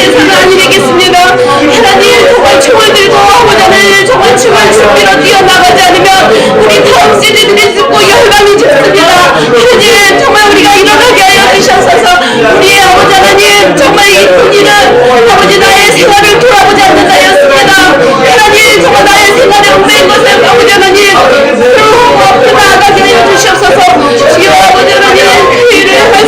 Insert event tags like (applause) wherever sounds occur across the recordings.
대사가 아니겠습니다. 하나님 정말 춤을 들고 하고자는 정말 춤을 춤으로 뛰어나가지 않으면 우리 다음 세대들이 듣고 열망이 죽습니다. 하나님 정말 우리가 일어나게 하여 주셔서 우리의 아버지 하나님 정말 이 분이는 아버지 나의 생활을 돌아보지 않는 자였습니다. 하나님 정말 나의 생활에 얽매인 것을 아버지 하나님 그 나아가게 하여 주시옵소서 주여 아버지 하나님 그 일을 할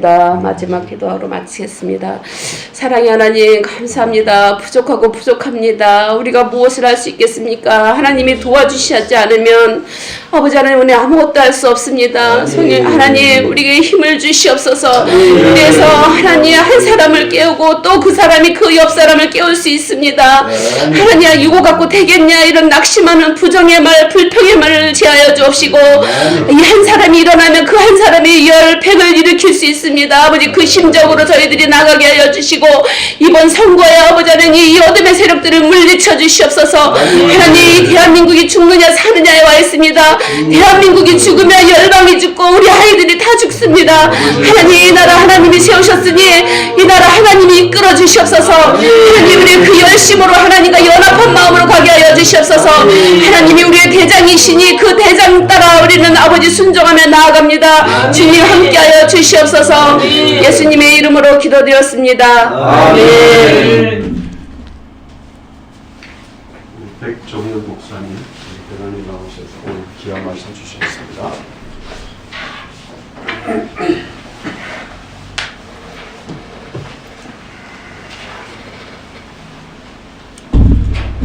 감사합니다. 마지막 기도하러 마치겠습니다. 사랑의 하나님 감사합니다. 부족하고 부족합니다. 우리가 무엇을 할 수 있겠습니까? 하나님이 도와주시지 않으면 아버지 하나님 오늘 아무것도 할 수 없습니다. 성령 하나님 우리에게 힘을 주시옵소서. 그래서 하나님 한 사람을 깨우고 또 그 사람이 그 옆 사람을 깨울 수 있습니다. 하나님 이거 갖고 되겠냐 이런 낙심하는 부정의 말 불평의 말을 제하여 주옵시고 이 한 사람이 일어나면 그 한 사람이 열 팩을 일으킬 수 있습니다. 아버지 그 심적으로 저희들이 나가게 하여 주시고 이번 선거에 아버지 하나님 이 어둠의 세력들을 물리쳐 주시옵소서. 하나님 이 대한민국이 죽느냐 사느냐에 와 있습니다. 대한민국이 죽으면 열방이 죽고 우리 아이들이 다 죽습니다. 하나님 이 나라 하나님이 세우셨으니 이 나라 하나님이 이끌어 주시옵소서. 하나님 우리 그 열심으로 하나님과 연합한 마음으로 가게 하여 주시옵소서. 하나님이 우리의 대장이시니 그 대장 따라 우리는 아버지 순종하며 나아갑니다. 주님 함께하여 주시옵소서. 예수님의 이름으로 기도드렸습니다. 아멘. 백종현 목사님 대단히 나오셔서 오늘 귀한 말씀 주셨습니다.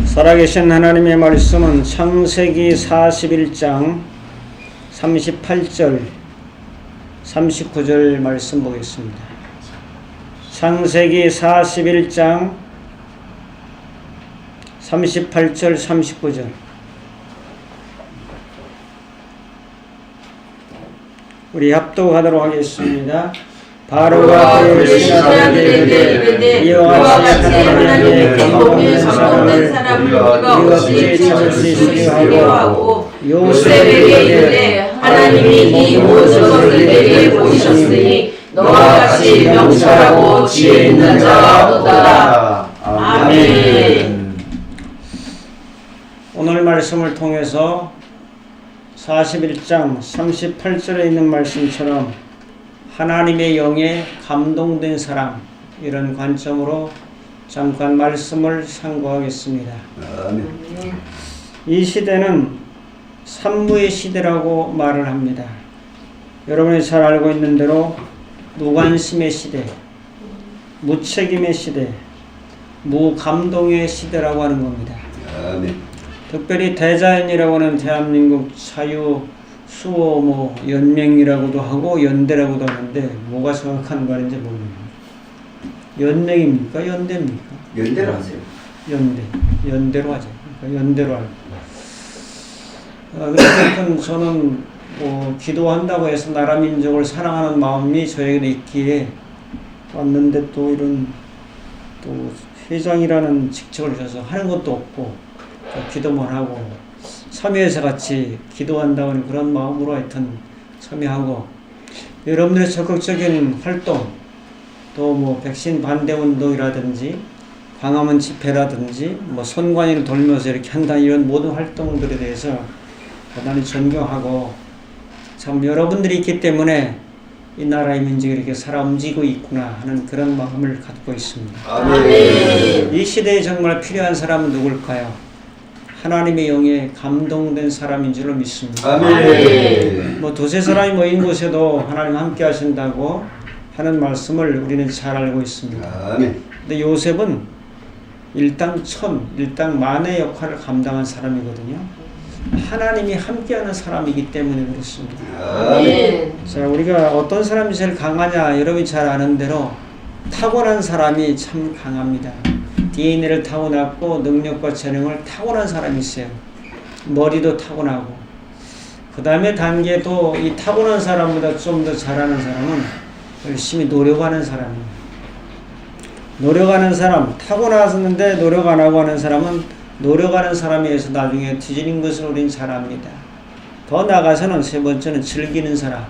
살아계신 하나님의 말씀은 창세기 41장 38절 39절 말씀 보겠습니다. 창세기 41장 38절 39절 우리 합독하도록 하겠습니다. 바로가 그의 신하들에게 이르되 이와 같이 하나님의 경공에 성공된 사람을 우리가 어찌 찾을 수 있으리요 하고 요셉에게 이르되 하나님이 이 모든 것을 내게 보이셨으니 너와 같이 명철하고 지혜 있는 자가 없도다. 아멘. 오늘 말씀을 통해서 41장 38절에 있는 말씀처럼 하나님의 영에 감동된 사람 이런 관점으로 잠깐 말씀을 상고하겠습니다. 이 시대는 산무의 시대라고 말을 합니다. 여러분이 잘 알고 있는 대로 무관심의 시대, 무책임의 시대, 무감동의 시대라고 하는 겁니다. 아멘. 특별히 대자연이라고 하는 대한민국 자유 수호 뭐 연맹이라고도 하고 연대라고도 하는데 뭐가 정확한 말인지 모릅니다. 연맹입니까? 연대입니까? 연대로 하세요. 연대. 연대로 하죠. 그러니까 연대로 할고 아, 그래서 저는 뭐 기도한다고 해서 나라 민족을 사랑하는 마음이 저에게 있기에 왔는데 또 이런 또 회장이라는 직책을 줘서 하는 것도 없고 또 기도만 하고 참여해서 같이 기도한다고 하는 그런 마음으로 하여튼 참여하고 여러분들의 적극적인 활동 또 뭐 백신 반대 운동이라든지 광화문 집회라든지 뭐 선관위를 돌면서 이렇게 한다 이런 모든 활동들에 대해서 대단히 존경하고 참 여러분들이 있기 때문에 이 나라의 민족이 이렇게 살아 움직이고 있구나 하는 그런 마음을 갖고 있습니다. 아멘. 이 시대에 정말 필요한 사람은 누굴까요? 하나님의 영에 감동된 사람인 줄로 믿습니다. 아멘. 뭐 두세 사람이 모인 곳에도 하나님 함께 하신다고 하는 말씀을 우리는 잘 알고 있습니다. 아멘. 근데 요셉은 일당 천, 일당 만의 역할을 감당한 사람이거든요. 하나님이 함께하는 사람이기 때문에 그렇습니다. 아멘. 자, 우리가 어떤 사람이 제일 강하냐, 여러분이 잘 아는 대로 타고난 사람이 참 강합니다. DNA를 타고났고 능력과 재능을 타고난 사람이 있어요. 머리도 타고나고. 그 다음에 단계도 이 타고난 사람보다 좀 더 잘하는 사람은 열심히 노력하는 사람이에요. 노력하는 사람 타고났는데 노력 안 하고 하는 사람은 노력하는 사람에 의해서 나중에 뒤지는 것을 우린 잘 압니다. 더 나아가서는 세 번째는 즐기는 사람.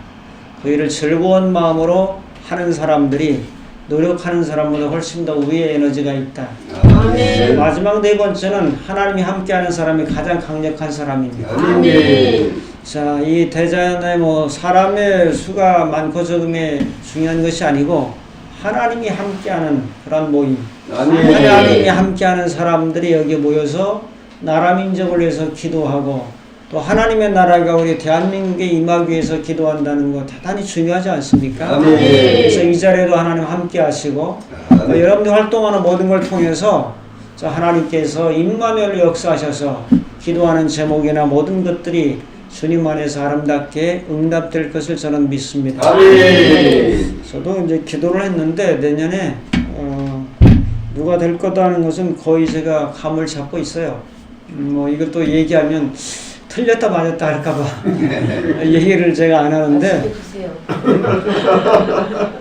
그 일을 즐거운 마음으로 하는 사람들이 노력하는 사람보다 훨씬 더 위의 에너지가 있다. 아멘. 마지막 네 번째는 하나님이 함께하는 사람이 가장 강력한 사람입니다. 아멘. 자, 이 대전에 뭐 사람의 수가 많고 적음이 중요한 것이 아니고 하나님이 함께하는 그런 모임. 아멘. 하나님이 함께하는 사람들이 여기 모여서 나라 민족을 위해서 기도하고 또 하나님의 나라가 우리 대한민국에 임하기 위해서 기도한다는 거 대단히 중요하지 않습니까? 아멘. 그래서 이 자리에도 하나님 함께 하시고 아멘. 어, 여러분들 활동하는 모든 걸 통해서 저 하나님께서 임마누엘 역사하셔서 기도하는 제목이나 모든 것들이 주님 안에서 아름답게 응답될 것을 저는 믿습니다. 아멘. 저도 이제 기도를 했는데 내년에 어, 누가 될 거다는 것은 거의 제가 감을 잡고 있어요. 음, 뭐 이것도 얘기하면 틀렸다 맞았다 할까봐 (laughs) 얘기를 제가 안 하는데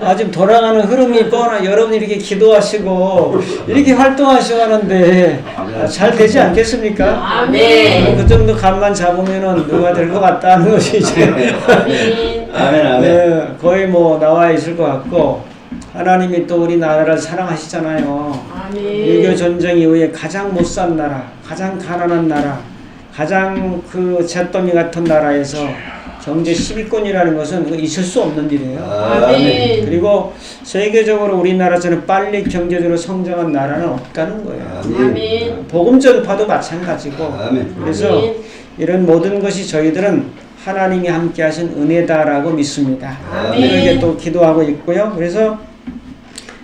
아 지금 돌아가는 흐름이 뻔하 여러분이 이렇게 기도하시고 이렇게 활동하시고 하는데 아, 잘 되지 않겠습니까? 아멘. 그 정도 감만 잡으면은 누가 될 것 같다는 것이 이제 아멘. 아멘. 네, 거의 뭐 나와 있을 것 같고 하나님이 또 우리 나라를 사랑하시잖아요. 6.25 전쟁 이후에 가장 못 산 나라, 가장 가난한 나라, 가장 그 잿더미 같은 나라에서 경제 10위권이라는 것은 있을 수 없는 일이에요. 아멘. 그리고 세계적으로 우리나라처럼 빨리 경제적으로 성장한 나라는 없다는 거예요. 아멘. 복음 전파도 마찬가지고 아멘. 그래서 아멘. 이런 모든 것이 저희들은 하나님이 함께 하신 은혜다라고 믿습니다. 아멘. 이렇게 또 기도하고 있고요. 그래서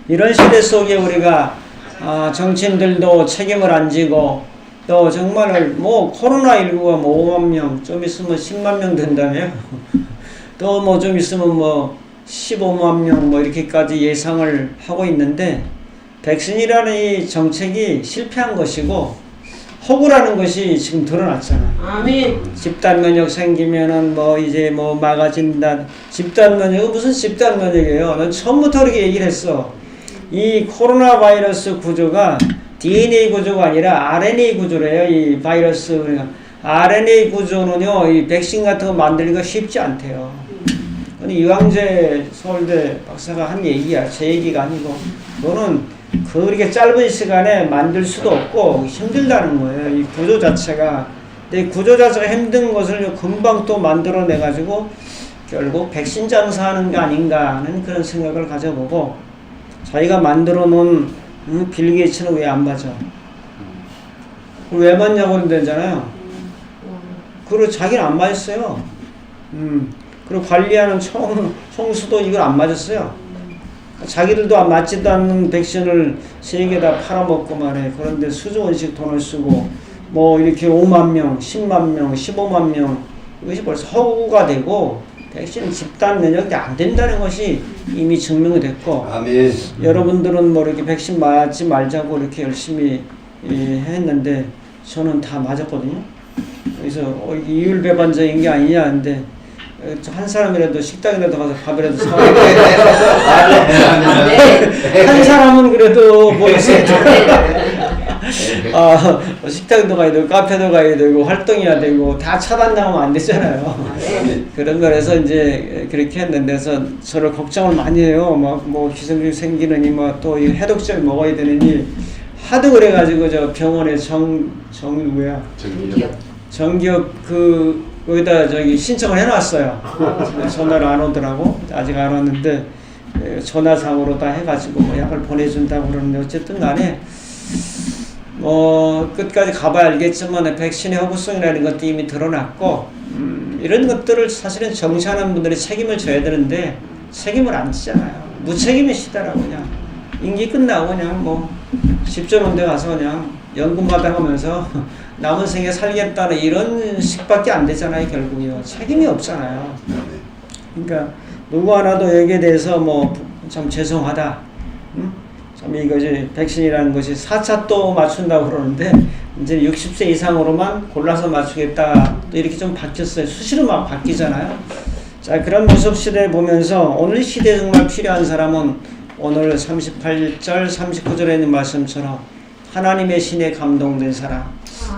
이런 시대 속에 우리가 아, 정치인들도 책임을 안 지고 또 정말 뭐 코로나19가 뭐 5만 명, 좀 있으면 10만 명 된다며요. (laughs) 또뭐 좀 있으면 뭐 15만 명 뭐 이렇게까지 예상을 하고 있는데 백신이라는 이 정책이 실패한 것이고 허구라는 것이 지금 드러났잖아. 아멘. 집단 면역 생기면은 뭐 이제 뭐 막아진다. 집단 면역은 무슨 집단 면역이에요? 난 처음부터 그렇게 얘기를 했어. 이 코로나 바이러스 구조가 DNA 구조가 아니라 RNA 구조래요. 이 바이러스 그러니까 RNA 구조는요. 이 백신 같은 거 만들기가 쉽지 않대요. 아니 이광재 서울대 박사가 한 얘기야. 제 얘기가 아니고 그거는 그렇게 짧은 시간에 만들 수도 없고 힘들다는 거예요. 이 구조 자체가. 근데 이 구조 자체가 힘든 것을 금방 또 만들어내 가지고 결국 백신 장사하는 게 아닌가 하는 그런 생각을 가져보고 자기가 만들어 놓은 음, 빌 게이츠는 왜 안 맞아? 왜 맞냐고 하면 되잖아요. 그리고 자기는 안 맞았어요. 음. 그리고 관리하는 총, 총수도 이걸 안 맞았어요. 자기들도 안 맞지도 않는 백신을 세계에다 팔아먹고 말해. 그런데 수조 원씩 돈을 쓰고, 뭐 이렇게 5만 명, 10만 명, 15만 명, 이것이 벌써 허구가 되고, 백신 집단 면역이 안 된다는 것이 이미 증명이 됐고, 아멘. 여러분들은 뭐 이렇게 백신 맞지 말자고 이렇게 열심히 예, 했는데 저는 다 맞았거든요. 그래서 어, 이게 이율 배반적인 게 아니냐 근데 어, 저한 사람이라도 식당이라도 가서 밥이라도 사고 (laughs) 한 사람은 그래도 뭐 있어야 아 식당도 가야 되고 카페도 가야 되고 활동해야 되고 다 차단당하면 안 되잖아요. (laughs) 그런 거라서 이제 그렇게 했는데 그래서 저를 걱정을 많이 해요. 막 뭐 기생충 생기느니 뭐또 해독제를 먹어야 되느니 하도 그래가지고 저 병원에 정 정 누구야 저기요. 정기업 그 거기다 저기 신청을 해놨어요. 전화를 안 오더라고 아직 안 왔는데 에, 전화상으로 다 해가지고 뭐 약을 보내준다고 그러는데 어쨌든 간에 뭐 끝까지 가봐야 알겠지만 백신의 허구성이라는 것도 이미 드러났고 음, 이런 것들을 사실은 정치하는 분들이 책임을 져야 되는데 책임을 안 지잖아요. 무책임이시더라고 그냥 임기 끝나고 그냥 뭐 집전원대 가서 그냥 연금 받아가면서 (laughs) 남은 생에 살겠다는 이런 식밖에 안 되잖아요 결국요. 책임이 없잖아요. 그러니까 누구 하나도 여기에 대해서 뭐 참 죄송하다. 음? 참 이제 백신이라는 것이 4차 또 맞춘다고 그러는데 이제 60세 이상으로만 골라서 맞추겠다. 또 이렇게 좀 바뀌었어요. 수시로 막 바뀌잖아요. 자 그런 무섭 시대 보면서 오늘 시대에 정말 필요한 사람은 오늘 38절 39절에 있는 말씀처럼 하나님의 신에 감동된 사람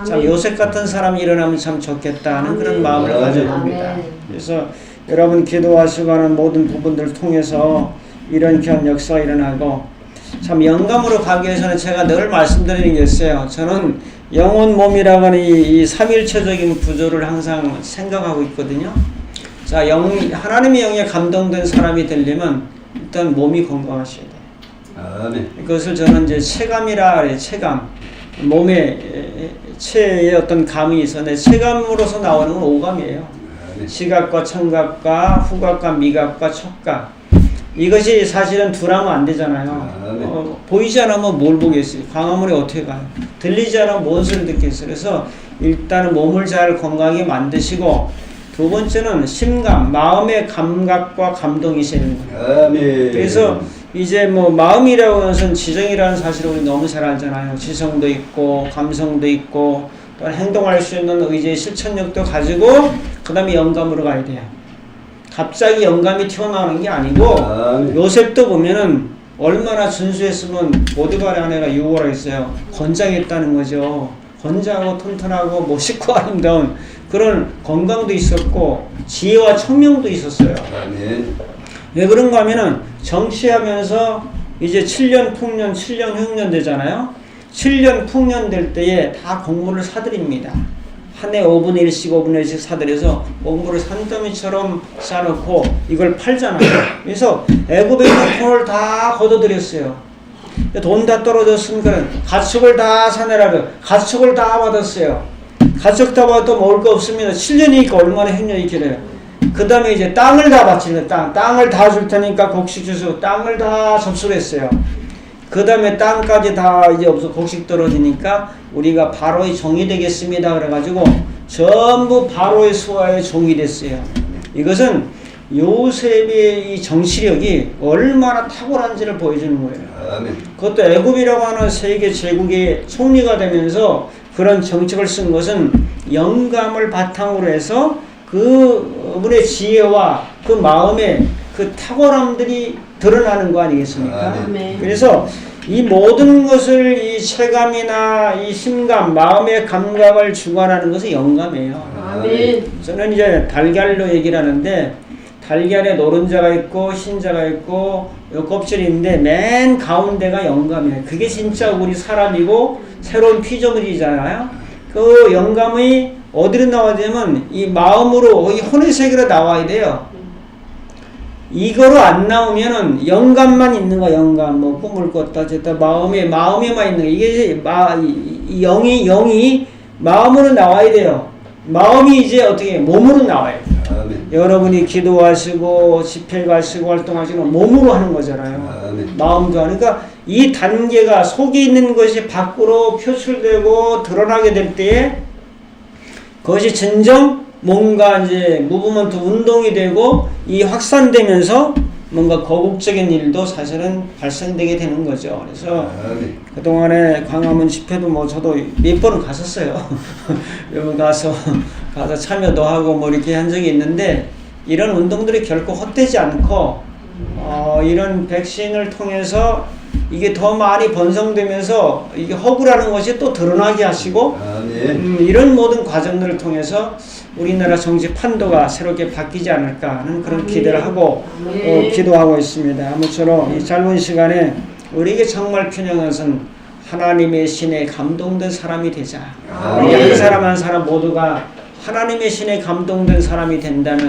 참 요셉 같은 사람이 일어나면 참 좋겠다는 그런 마음을. 가져봅니다. 그래서 여러분 기도하시고 하는 모든 부분들을 통해서 이런 귀한 역사가 일어나고 참 영감으로 가기 위해서는 제가 늘 말씀드리는 게 있어요. 저는 영혼 몸이라고 하는 이, 이 삼일체적인 구조를 항상 생각하고 있거든요. 자, 영, 하나님의 영에 감동된 사람이 되려면 일단 몸이 건강하셔야 돼요. 아멘. 그것을 저는 이제 체감이라 그래요. 체감. 몸에 에, 체에 어떤 감이 있었는데 체감으로서 나오는 건 오감이에요. 아멘. 시각과 청각과 후각과 미각과 촉각. 이것이 사실은 둘하면 안 되잖아요. 아멘. 어, 보이지 않으면 뭘 보겠어요? 광화문에 어떻게 가요? 들리지 않으면 뭔 소리 듣겠어요? 그래서 일단은 몸을 잘 건강하게 만드시고 두 번째는 심감, 마음의 감각과 감동이셔야 되는 거예요. 아멘. 그래서 이제 뭐 마음이라고 하는 것은 지성이라는 사실을 우리 너무 잘 알잖아요. 지성도 있고 감성도 있고 또 행동할 수 있는 의지의 실천력도 가지고 그 다음에 영감으로 가야 돼요. 갑자기 영감이 튀어나오는 게 아니고 아멘. 요셉도 보면은 얼마나 준수했으면 보디발의 아내가 유혹을 했어요. 건장했다는 거죠. 건장하고 튼튼하고 멋있고 (laughs) 아름다운 그런 건강도 있었고 지혜와 청명도 있었어요. 아멘. 왜 그런가 하면은 정치하면서 이제 7년 풍년, 7년 흉년 되잖아요. 7년 풍년 될 때에 다 공물을 사들입니다. 한 해 5분의 1씩 5분의 1씩 사들여서 공물을 산더미처럼 싸놓고 이걸 팔잖아요. 그래서 애굽에 있는 돈을 다 걷어들였어요. 돈 다 떨어졌으니까 가축을 다 사내라고 가축을 다 받았어요. 가축 다 받아도 먹을 거 없습니다. 7년이니까 얼마나 행년이 길어요. 그 다음에 이제 땅을 다 바치는 땅. 땅을 다 줄 테니까 곡식 주소 땅을 다 접수를 했어요. 그 다음에 땅까지 다 이제 없어 곡식 떨어지니까 우리가 바로의 종이 되겠습니다. 그래가지고 전부 바로의 수하의 종이 됐어요. 이것은 요셉의 이 정치력이 얼마나 탁월한지를 보여주는 거예요. 아멘. 그것도 애굽이라고 하는 세계 제국의 총리가 되면서 그런 정책을 쓴 것은 영감을 바탕으로 해서 그 분의 지혜와 그 마음의 그 탁월함들이 드러나는 거 아니겠습니까? 아멘. 그래서 이 모든 것을 이 체감이나 이 심감, 마음의 감각을 주관하는 것은 영감이에요. 아멘. 저는 이제 달걀로 얘기를 하는데 달걀에 노른자가 있고 흰자가 있고 요 껍질이 있는데 맨 가운데가 영감이에요. 그게 진짜 우리 사람이고 새로운 피조물이잖아요. 그 영감이 어디로 나와야 되면 이 마음으로 이 혼의 세계로 나와야 돼요. 이거로 안 나오면은 영감만 있는 거야 영감. 뭐 꿈을 꿨다 쨌다 마음에 마음에만 있는 거. 이게 마 이- 이 영이 영이 마음으로 나와야 돼요. 마음이 이제 어떻게 몸으로 나와요. 아멘. 여러분이 기도하시고 집회 가시고 활동하시고 몸으로 하는 거잖아요. 아멘. 마음도 하니까 이 단계가 속에 있는 것이 밖으로 표출되고 드러나게 될 때에 그것이 진정 뭔가 이제 무브먼트 운동이 되고 이 확산되면서 뭔가 거국적인 일도 사실은 발생되게 되는 거죠. 그래서 아멘. 그동안에 광화문 집회도 뭐 저도 몇 번은 갔었어요. (laughs) 여기 가서 가서 참여도 하고 뭐 이렇게 한 적이 있는데 이런 운동들이 결코 헛되지 않고 어, 이런 백신을 통해서 이게 더 많이 번성되면서 이게 허구라는 것이 또 드러나게 하시고 아멘. 음, 이런 모든 과정들을 통해서 우리나라 정치 판도가 새롭게 바뀌지 않을까 하는 그런 기대를 하고 어, 기도하고 있습니다. 아무쪼록 이 짧은 시간에 우리에게 정말 필요한 것은 하나님의 신에 감동된 사람이 되자. 우리 한 사람 한 사람 모두가 하나님의 신에 감동된 사람이 된다면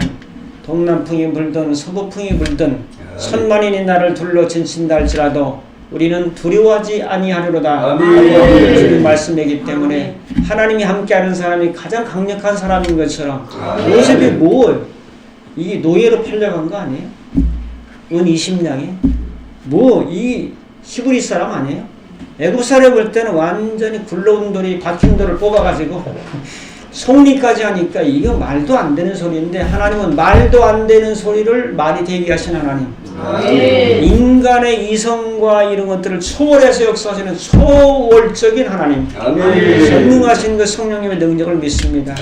동남풍이 불든 서북풍이 불든 천만인이 나를 둘러 진친다 할지라도 우리는 두려워하지 아니하리로다. 주님 말씀이기 때문에 하나님이 함께하는 사람이 가장 강력한 사람인 것처럼 아멘. 요셉이 뭐 이게 노예로 팔려간 거 아니에요? 은 20냥에 뭐이 히브리 사람 아니에요? 애굽 사람 볼 때는 완전히 굴러온 돌이 박힌 돌을 뽑아가지고 (laughs) 속리까지 하니까 이거 말도 안 되는 소리인데 하나님은 말도 안 되는 소리를 말이 되게 하신 하나님. 인간의 이성과 이런 것들을 초월해서 역사하시는 초월적인 하나님. 전능하신 그 성령님의 능력을 믿습니다.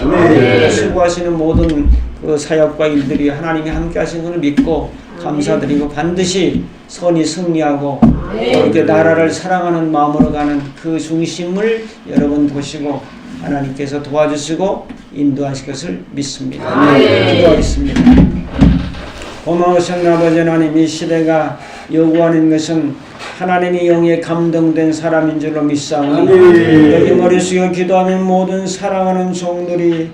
수고하시는 모든 그 사역과 일들이 하나님이 함께 하신 것을 믿고 감사드리고 반드시 선이 승리하고 이렇게 나라를 사랑하는 마음으로 가는 그 중심을 여러분 보시고 하나님께서 도와주시고 인도하실 것을 믿습니다. 기도하겠습니다. 고마우신 아버지 하나님 이 시대가 요구하는 것은 하나님의 영에 감동된 사람인 줄로 믿사오니 여기 머리 숙여 기도하는 모든 사랑하는 종들이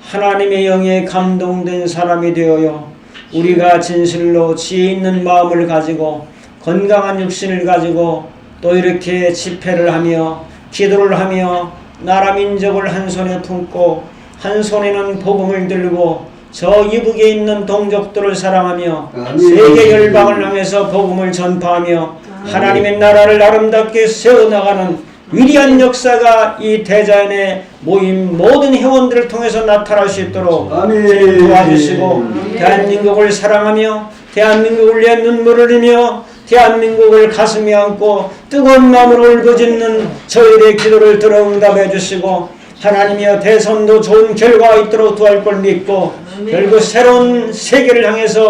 하나님의 영에 감동된 사람이 되어요. 우리가 진실로 지혜 있는 마음을 가지고 건강한 육신을 가지고 또 이렇게 집회를 하며 기도를 하며 나라 민족을 한 손에 품고 한 손에는 복음을 들고 저 이북에 있는 동족들을 사랑하며 아멘. 세계 열방을 향해서 복음을 전파하며 하나님의 나라를 아름답게 세워나가는 위대한 역사가 이 대자연의 모임 모든 회원들을 통해서 나타날 수 있도록 아멘. 도와주시고 대한민국을 사랑하며 대한민국을 위해 눈물을 흘리며 대한민국을 가슴에 안고 뜨거운 마음으로 울부짖는 저희들의 기도를 들어 응답해 주시고 하나님이여 대선도 좋은 결과가 있도록 도할 걸 믿고 결국 새로운 세계를 향해서